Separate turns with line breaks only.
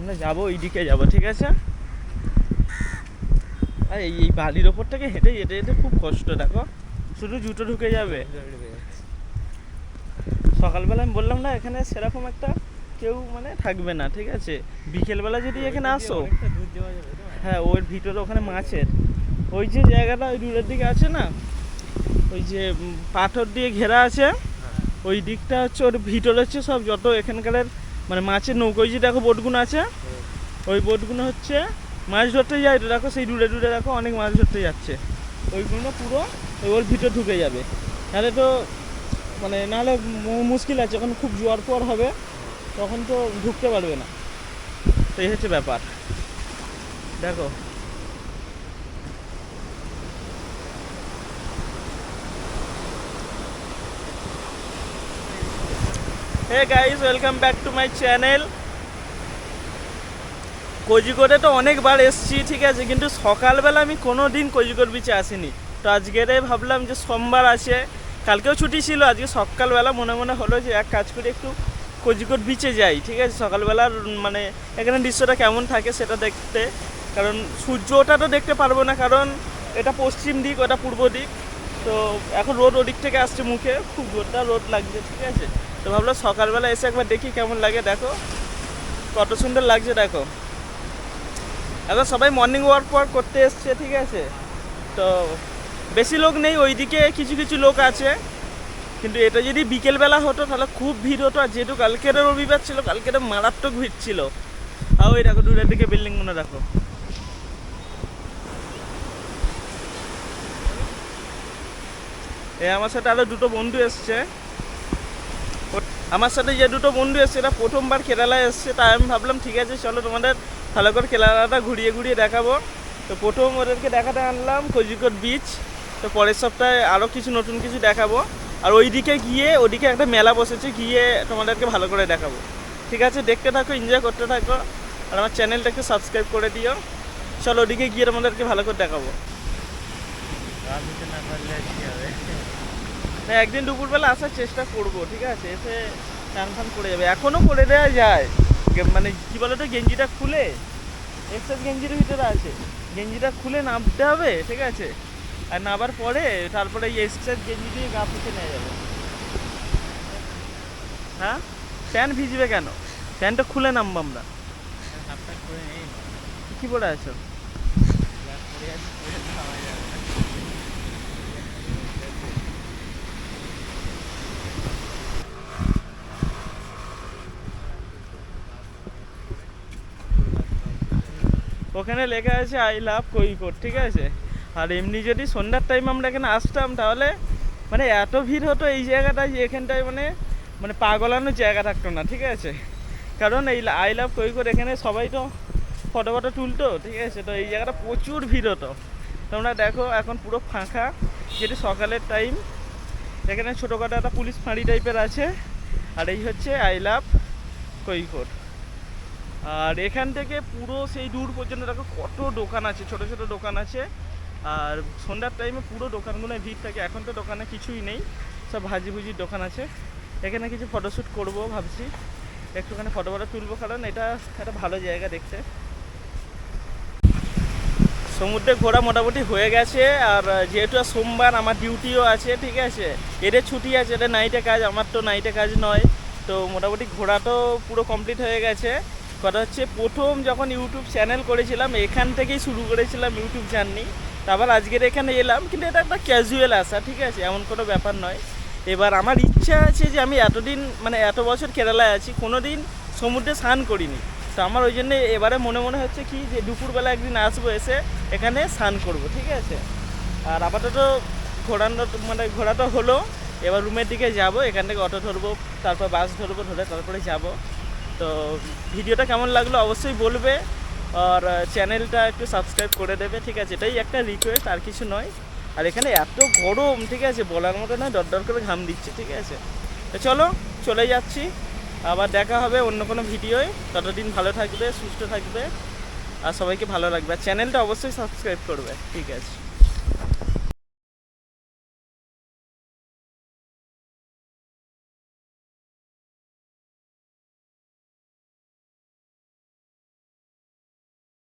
আমরা যাব ওই দিকে যাব ঠিক আছে? আর এই এই বালির ওপর থেকে হেঁটে হেঁটে হেঁটে খুব কষ্ট দেখো। শুধু জুতো ঢুকে যাবে। সকালবেলা আমি বললাম না এখানে সেরকম একটা কেউ মানে থাকবে না ঠিক আছে? বিকেলবেলা যদি এখানে আসো। হ্যাঁ ওর ভিতরে ওখানে মাছের। ওই যে জায়গাটা ওই দূরের দিকে আছে না? ওই যে পাথর দিয়ে ঘেরা আছে। ওই দিকটা হচ্ছে ওর ভিতরে হচ্ছে সব যত এখানকার মানে মাছের নৌকো যে দেখো বোটগুলো আছে। ওই বোটগুলো হচ্ছে মাছ ধরতে যায়, তো দেখো সেই ডুড়ে ডুড়ে দেখো অনেক মাছ ধরতে যাচ্ছে। ওইগুলো পুরো ওর ভিতরে ঢুকে যাবে। তাহলে তো মানে নাহলে মুশকিল আছে, যখন খুব জোয়ার পর হবে, তখন তো ঢুকতে পারবে না। তো এই হচ্ছে ব্যাপার। দেখো। Hey guys welcome back to my channel কোজিকোডে তো অনেকবার এসছি, ঠিক আছে, কিন্তু সকালবেলা আমি কোনো দিন কোজিকোড বিচে আসিনি। তো আজকেরে ভাবলাম যে সোমবার আছে, কালকেও ছুটি ছিল, আজকে সকালবেলা মনে মনে হলো যে এক কাজ করে একটু কোজিকোড বিচে যাই, ঠিক আছে, সকালবেলার মানে এখানে দৃশ্যটা কেমন থাকে সেটা দেখতে। কারণ সূর্যটা তো দেখতে পারব না, কারণ এটা পশ্চিম দিক, ওটা পূর্ব দিক। তো এখন রোদ ওদিক থেকে আসছে মুখে, খুব জোরদার রোদ লাগছে, ঠিক আছে। তো ভাবলাম সকালবেলা এসে একবার দেখি কেমন লাগে, দেখো। কত সুন্দর লাগছে, দেখো। এখন সবাই মর্নিং ওয়াক ওয়াক করতে এসছে, ঠিক আছে? তো বেশি লোক নেই, ওইদিকে কিছু কিছু লোক আছে। কিন্তু এটা যদি বিকেলবেলা হতো, তাহলে খুব ভিড় হতো। আর যেহেতু কালকের রবিবার ছিল, কালকের মারাত্মক ভিড় ছিল। আর ওই দেখো দূরের দিকে বিল্ডিং মনে রাখো এ, আমার সাথে আরও দুটো বন্ধু এসছে। আমার সাথে যে দুটো বন্ধু এসছে, এরা প্রথমবার কেরালায় এসছে, তাই আমি ভাবলাম ঠিক আছে, চলো তোমাদের ভালো করে কেরালাটা ঘুরিয়ে ঘুরিয়ে দেখাবো। তো প্রথম ওদেরকে দেখাতে আনলাম কোজিকোড বিচ তো পরের সপ্তাহে আরও কিছু নতুন কিছু দেখাবো। আর ওইদিকে গিয়ে, ওদিকে একটা মেলা বসেছে, গিয়ে তোমাদেরকে ভালো করে দেখাবো। ঠিক আছে, দেখতে থাকো এনজয় করতে থাকো, আর আমার চ্যানেলটাকে সাবস্ক্রাইব করে দিও। চলো ওদিকে গিয়ে তোমাদেরকে ভালো করে দেখাবো। একদিন দুপুরবেলা আসার চেষ্টা করব ঠিক আছে? এসে টান ফান করে যাবে। এখনও করে দেওয়া যায়। মানে কি বলো তো গেঞ্জিটা খুলে এক্সাইজ গেঞ্জির ভিতরে আছে। গেঞ্জিটা খুলে নামতে হবে ঠিক আছে? আর নামার পরে তারপরে এই এক্সাইজ গেঞ্জি দিয়ে গা পুষে নিয়ে যাবে। হ্যাঁ? প্যান্ট ভিজবে কেন? প্যান্টটা খুলে নামবো আমরা। কি পরে আছো ওখানে লেখা আছে আই লাভ কৈকোট ঠিক আছে? আর এমনি যদি সন্ধ্যার টাইম আমরা এখানে আসতাম, তাহলে মানে এত ভিড় হতো এই জায়গাটায় যে এখানটায় মানে মানে পাগলানোর জায়গা থাকতো না, ঠিক আছে? কারণ এই আই লাভ কৈকোট এখানে সবাই তো ফটো ফটো তুলতো, ঠিক আছে? তো এই জায়গাটা প্রচুর ভিড় হতো। তোমরা দেখো, এখন পুরো ফাঁকা। যেটি সকালের টাইম এখানে ছোটোখাটো একটা পুলিশ ফাঁড়ি টাইপের আছে। আর এই হচ্ছে আই লাভ কৈকোট আর এখান থেকে পুরো সেই দূর পর্যন্ত দেখো কত দোকান আছে, ছোট ছোট দোকান আছে। আর সন্ধ্যার টাইমে পুরো দোকানগুলোয় ভিড় থাকে, এখন তো দোকানে কিছুই নেই, সব ভাজি ভুজির দোকান আছে। এখানে কিছু ফটোশ্যুট করব ভাবছি, একটুখানি ফটো ফটো তুলবো, কারণ এটা একটা ভালো জায়গা দেখতে। সমুদ্রে ঘোরা মোটামুটি হয়ে গেছে, আর যেহেতু সোমবার আমার ডিউটিও আছে, ঠিক আছে? এদের ছুটি আছে, এটা নাইটে কাজ, আমার তো নাইটে কাজ নয়, তো মোটামুটি ঘোরা তো পুরো কমপ্লিট হয়ে গেছে। কথা হচ্ছে, প্রথম যখন ইউটিউব চ্যানেল করেছিলাম, এখান থেকেই শুরু করেছিলাম ইউটিউব জার্নি তারপর আজকের এখানে এলাম, কিন্তু এটা একটা ক্যাজুয়াল আসা, ঠিক আছে? এমন কোনো ব্যাপার নয়। এবার আমার ইচ্ছা আছে যে আমি এতদিন মানে এত বছর কেরালায় আছি কোনো দিন সমুদ্রে স্নান করিনি। তো আমার ওই জন্য এবারে মনে মনে হচ্ছে কি যে দুপুরবেলা একদিন আসব এসে এখানে স্নান করব, ঠিক আছে? আর আপাতত ঘোরানো মানে ঘোরাটা হলো, এবার রুমের দিকে যাব, এখান থেকে অটো ধরবো, তারপর বাস ধরবো, ধরে তারপরে যাব। তো ভিডিওটা কেমন লাগল অবশ্যই বলবে আর চ্যানেলটা একটু সাবস্ক্রাইব করে দেবে, ঠিক আছে? এটাই একটা রিকোয়েস্ট আর কিছু নয়। আর এখানে এত গরম, ঠিক আছে? বলার মতো নয় ডর ডর করে ঘাম দিচ্ছে, ঠিক আছে? তো চলো, চলে যাচ্ছি। আবার দেখা হবে অন্য কোনো ভিডিওয়। ততদিন ভালো থাকবে, সুস্থ থাকবে, আর সবাইকে ভালো লাগবে আর চ্যানেলটা অবশ্যই সাবস্ক্রাইব করবে, ঠিক আছে?